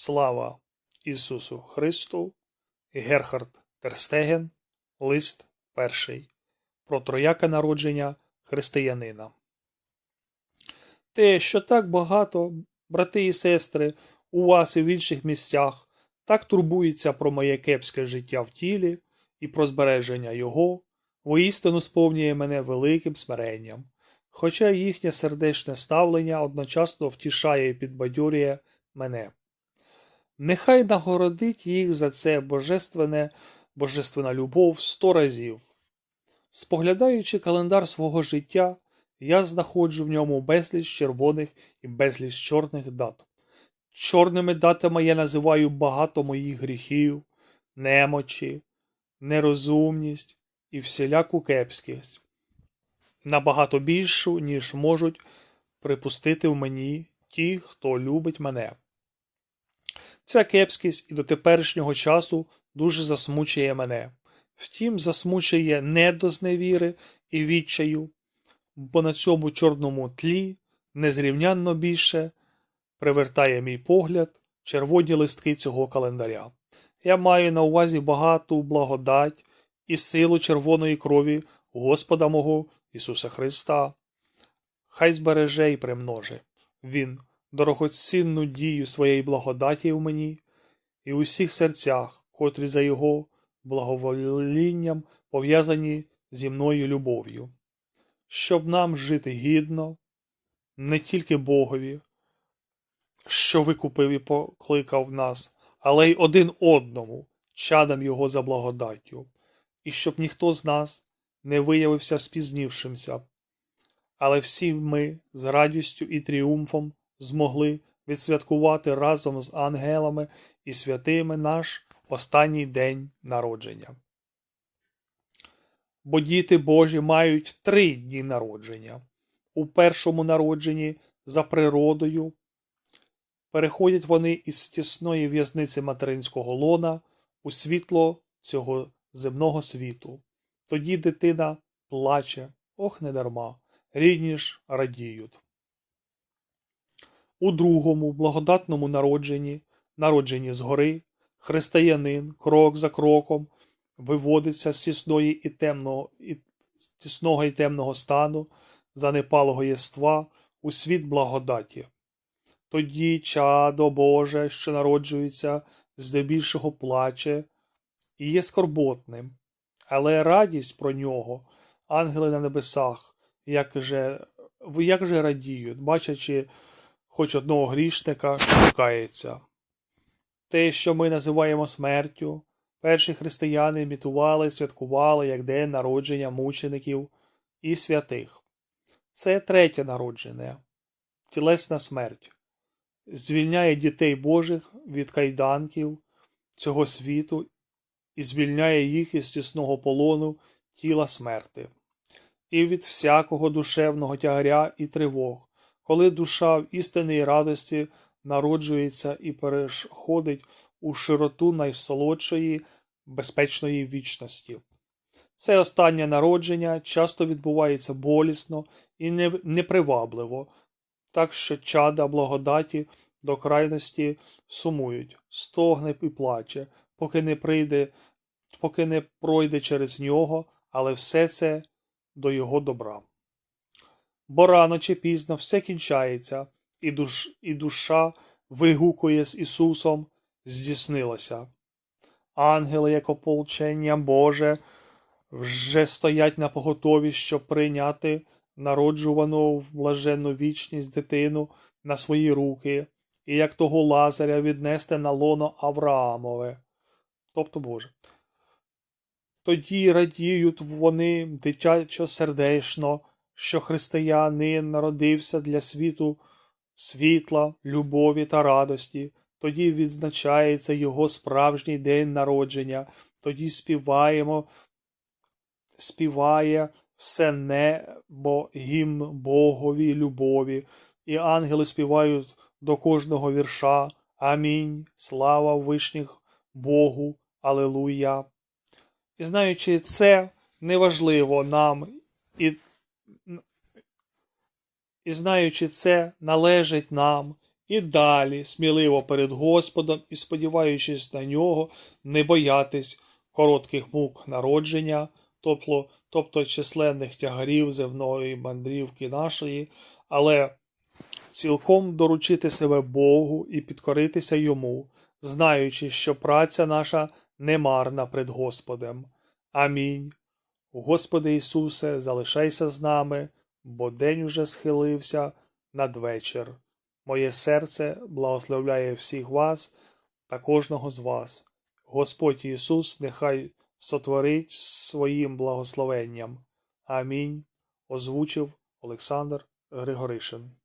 Слава Ісусу Христу, Герхард Терстеген, лист перший. Про трояке народження християнина. Те, що так багато, брати і сестри, у вас і в інших місцях так турбується про моє кепське життя в тілі і про збереження його, воістину сповнює мене великим смиренням, хоча їхнє сердечне ставлення одночасно втішає і підбадьорює мене. Нехай нагородить їх за це божественне, божественна любов сто разів. Споглядаючи календар свого життя, я знаходжу в ньому безліч червоних і безліч чорних дат. Чорними датами я називаю багато моїх гріхів, немочі, нерозумність і всіляку кепськість. Набагато більшу, ніж можуть припустити в мені ті, хто любить мене. Ця кепськість і до теперішнього часу дуже засмучує мене. Втім, засмучує не до зневіри і відчаю, бо на цьому чорному тлі незрівнянно більше привертає мій погляд червоні листки цього календаря. Я маю на увазі багату благодать і силу червоної крові Господа мого Ісуса Христа. Хай збереже і примноже Він дорогоцінну дію своєї благодаті в мені і у всіх серцях, котрі за Його благоволінням пов'язані зі мною любов'ю, щоб нам жити гідно, не тільки Богові, що викупив і покликав нас, але й один одному, чадам Його за благодаттю, і щоб ніхто з нас не виявився спізнівшимся, але всі ми з радістю і тріумфом змогли відсвяткувати разом з ангелами і святими наш останній день народження. Бо діти Божі мають три дні народження. У першому народженні за природою переходять вони із тісної в'язниці материнського лона у світло цього земного світу. Тоді дитина плаче, ох не дарма, рідні ж радіють. У другому благодатному народженні, народженні згори, християнин крок за кроком виводиться з тісної і темного, і, тісного і темного стану, занепалого єства у світ благодаті. Тоді чадо Боже, що народжується, здебільшого плаче і є скорботним, але радість про нього, ангели на небесах, як же, як же радіють, бачачи хоч одного грішника, що кається. Те, що ми називаємо смертю, перші християни імітували, святкували як день народження мучеників і святих. Це третє народження, тілесна смерть, звільняє дітей Божих від кайданків цього світу і звільняє їх із тісного полону тіла смерти, і від всякого душевного тягаря і тривог коли душа в істинній радості народжується і переходить у широту найсолодшої, безпечної вічності. Це останнє народження часто відбувається болісно і непривабливо, так що чада благодаті до крайності сумують, стогне і плаче, поки не прийде, поки не пройде через нього, але все це до його добра бо рано чи пізно все кінчається, і, душ, і душа вигукує з Ісусом, здійснилося. Ангели, як ополчення Боже, вже стоять на поготові, щоб прийняти народжувану в блаженну вічність дитину на свої руки, і як того Лазаря віднести на лоно Авраамове. Тобто Боже. Тоді радіють вони дитячо сердечно, що християнин народився для світу світла, любові та радості, тоді відзначається його справжній день народження, тоді співаємо, співає все небо гімн Богові любові, і ангели співають до кожного вірша. Амінь. Слава вишніх Богу, Алелуя. І знаючи це, неважливо нам і і знаючи це, належить нам і далі сміливо перед Господом і сподіваючись на нього, не боятись коротких мук народження, тобто, тобто численних тягарів земної мандрівки нашої, але цілком доручити себе Богу і підкоритися йому, знаючи, що праця наша не марна пред Господем. Амінь. Господи Ісусе, залишайся з нами, бо день уже схилився надвечір. Моє серце благословляє всіх вас та кожного з вас. Господь Ісус нехай сотворить своїм благословенням. Амінь. Озвучив Олександр Григоришин.